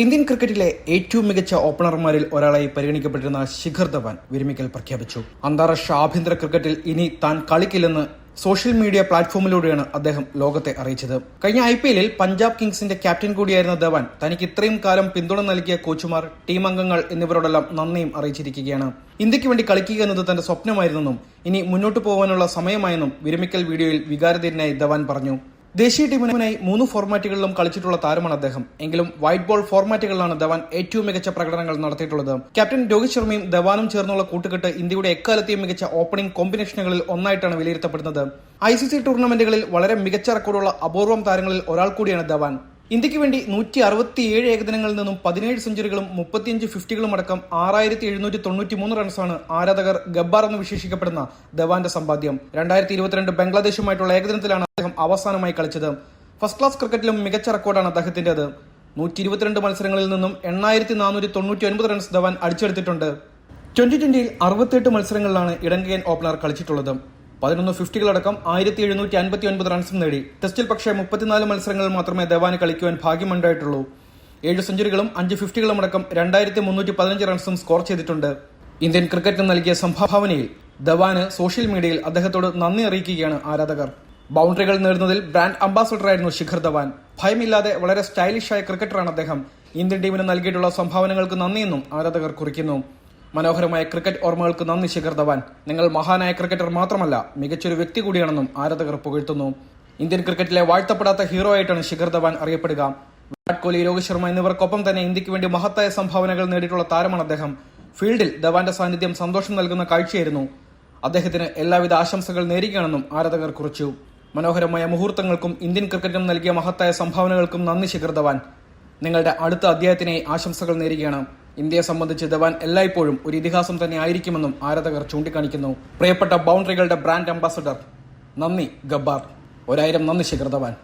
Indian ക്രിക്കറ്റിലെ ഏറ്റവും മികച്ച ഓപ്പണർമാരിൽ ഒരാളായി പരിഗണിക്കപ്പെട്ടിരുന്ന ശിഖർ ധവാൻ വിരമിക്കൽ പ്രഖ്യാപിച്ചു. അന്താരാഷ്ട്ര ആഭ്യന്തര ക്രിക്കറ്റിൽ ഇനി താൻ കളിക്കില്ലെന്ന് സോഷ്യൽ മീഡിയ പ്ലാറ്റ്ഫോമിലൂടെയാണ് അദ്ദേഹം ലോകത്തെ അറിയിച്ചത്. കഴിഞ്ഞ ഐ പി എല്ലിൽ പഞ്ചാബ് കിങ്സിന്റെ ക്യാപ്റ്റൻ കൂടിയായിരുന്ന ധവാൻ തനിക്ക് ഇത്രയും കാലം പിന്തുണ നൽകിയ കോച്ചുമാർ ടീം അംഗങ്ങൾ എന്നിവരോടെല്ലാം നന്ദിയും അറിയിച്ചിരിക്കുകയാണ്. ഇന്ത്യയ്ക്ക് വേണ്ടി കളിക്കുക എന്നത് തന്റെ സ്വപ്നമായിരുന്നെന്നും ഇനി മുന്നോട്ടു പോകാനുള്ള സമയമായെന്നും വിരമിക്കൽ വീഡിയോയിൽ വികാരധീരനായി ധവാൻ പറഞ്ഞു. ദേശീയ ടീമിനായി മൂന്ന് ഫോർമാറ്റുകളിലും കളിച്ചിട്ടുള്ള താരമാണ് അദ്ദേഹം. എങ്കിലും വൈറ്റ് ബോൾ ഫോർമാറ്റുകളിലാണ് ധവാൻ ഏറ്റവും മികച്ച പ്രകടനങ്ങൾ നടത്തിയിട്ടുള്ളത്. ക്യാപ്റ്റൻ രോഹിത് ശർമ്മയും ധവാനും ചേർന്നുള്ള കൂട്ടുകെട്ട് ഇന്ത്യയുടെ എക്കാലത്തെയും മികച്ച ഓപ്പണിംഗ് കോമ്പിനേഷനുകളിൽ ഒന്നായിട്ടാണ് വിലയിരുത്തപ്പെടുന്നത്. ഐ സി സി ടൂർണമെന്റുകളിൽ വളരെ മികച്ച റെക്കോർഡുള്ള അപൂർവം താരങ്ങളിൽ ഒരാൾ കൂടിയാണ് ധവാൻ. ഇന്ത്യയ്ക്ക് വേണ്ടി നൂറ്റി അറുപത്തിയേഴ് ഏകദിനങ്ങളിൽ നിന്നും പതിനേഴ് സെഞ്ചുറികളും മുപ്പത്തിയഞ്ച് ഫിഫ്റ്റികളും അടക്കം ആറായിരത്തി എഴുന്നൂറ്റി തൊണ്ണൂറ്റി മൂന്ന് റൺസാണ് ആരാധകർ ഗബ്ബാർ എന്ന് വിശേഷിക്കപ്പെടുന്ന ധവാന്റെ സമ്പാദ്യം. രണ്ടായിരത്തി ഇരുപത്തിരണ്ട് ബംഗ്ലാദേശുമായിട്ടുള്ള ഏകദിനത്തിലാണ് അദ്ദേഹം അവസാനമായി കളിച്ചത്. ഫസ്റ്റ് ക്ലാസ് ക്രിക്കറ്റിലും മികച്ച റെക്കോർഡാണ് അദ്ദേഹത്തിന്റെത്. നൂറ്റി ഇരുപത്തിരണ്ട് മത്സരങ്ങളിൽ നിന്നും എണ്ണായിരത്തി നാനൂറ്റി തൊണ്ണൂറ്റി ഒൻപത് റൺസ് ധവാൻ അടിച്ചെടുത്തിട്ടുണ്ട്. ട്വന്റി ട്വന്റിയിൽ അറുപത്തിയെട്ട് മത്സരങ്ങളിലാണ് ഇടങ്കയൻ ഓപ്പണർ കളിച്ചിട്ടുള്ളത്. പതിനൊന്ന് ഫിഫ്റ്റികളടക്കം ആയിരത്തി എഴുന്നൂറ്റി അൻപത്തി ഒൻപത് റൺസും നേടി. ടെസ്റ്റിൽ പക്ഷേ മുപ്പത്തിനാല് മത്സരങ്ങളിൽ മാത്രമേ ധവാന് കളിക്കുവാൻ ഭാഗ്യമുണ്ടായിട്ടുള്ളൂ. ഏഴ് സെഞ്ചുറികളും അഞ്ച് ഫിഫ്റ്റികളും അടക്കം രണ്ടായിരത്തി മുന്നൂറ്റി പതിനഞ്ച് റൺസും സ്കോർ ചെയ്തിട്ടുണ്ട്. ഇന്ത്യൻ ക്രിക്കറ്റിന് നൽകിയ സംഭാവനയിൽ ധവാന് സോഷ്യൽ മീഡിയയിൽ അദ്ദേഹത്തോട് നന്ദി അറിയിക്കുകയാണ് ആരാധകർ. ബൗണ്ടറികൾ നേടുന്നതിൽ ബ്രാൻഡ് അംബാസഡറായിരുന്നു ശിഖർ ധവാൻ. ഭയമില്ലാതെ വളരെ സ്റ്റൈലിഷായ ക്രിക്കറ്ററാണ് അദ്ദേഹം. ഇന്ത്യൻ ടീമിന് നൽകിയിട്ടുള്ള സംഭാവനകൾക്ക് നന്ദിയെന്നും ആരാധകർ കുറിക്കുന്നു. മനോഹരമായ ക്രിക്കറ്റ് ഓർമ്മകൾക്ക് നന്ദി ശിഖർ ധവാൻ. നിങ്ങൾ മഹാനായ ക്രിക്കറ്റർ മാത്രമല്ല മികച്ചൊരു വ്യക്തി കൂടിയാണെന്നും ആരാധകർ പുകഴ്ത്തുന്നു. ഇന്ത്യൻ ക്രിക്കറ്റിലെ വാഴ്ത്തപ്പെടാത്ത ഹീറോ ആയിട്ടാണ് ശിഖർ ധവാൻ അറിയപ്പെടുക. വിരാട് കോഹ്ലി രോഹിത് ശർമ്മ എന്നിവർക്കൊപ്പം തന്നെ ഇന്ത്യയ്ക്ക് വേണ്ടി മഹത്തായ സംഭാവനകൾ നേടിയിട്ടുള്ള താരമാണ് അദ്ദേഹം. ഫീൽഡിൽ ധവാന്റെ സാന്നിധ്യം സന്തോഷം നൽകുന്ന കാഴ്ചയായിരുന്നു. അദ്ദേഹത്തിന് എല്ലാവിധ ആശംസകൾ നേരുകയാണെന്നും ആരാധകർ കുറിച്ചു. മനോഹരമായ മുഹൂർത്തങ്ങൾക്കും ഇന്ത്യൻ ക്രിക്കറ്റിനും നൽകിയ മഹത്തായ സംഭാവനകൾക്കും നന്ദി ശിഖർ ധവാൻ. നിങ്ങളുടെ അടുത്ത അധ്യായത്തിനായി ആശംസകൾ നേരുകയാണ്. ഇന്ത്യയെ സംബന്ധിച്ച് ധവാൻ എല്ലായ്പ്പോഴും ഒരു ഇതിഹാസം തന്നെ ആയിരിക്കുമെന്നും ആരാധകർ ചൂണ്ടിക്കാണിക്കുന്നു. പ്രിയപ്പെട്ട ബൗണ്ടറികളുടെ ബ്രാൻഡ് അംബാസഡർ നന്ദി ഗബ്ബാർ. ഒരായിരം നന്ദി ശിഖർ ധവാൻ.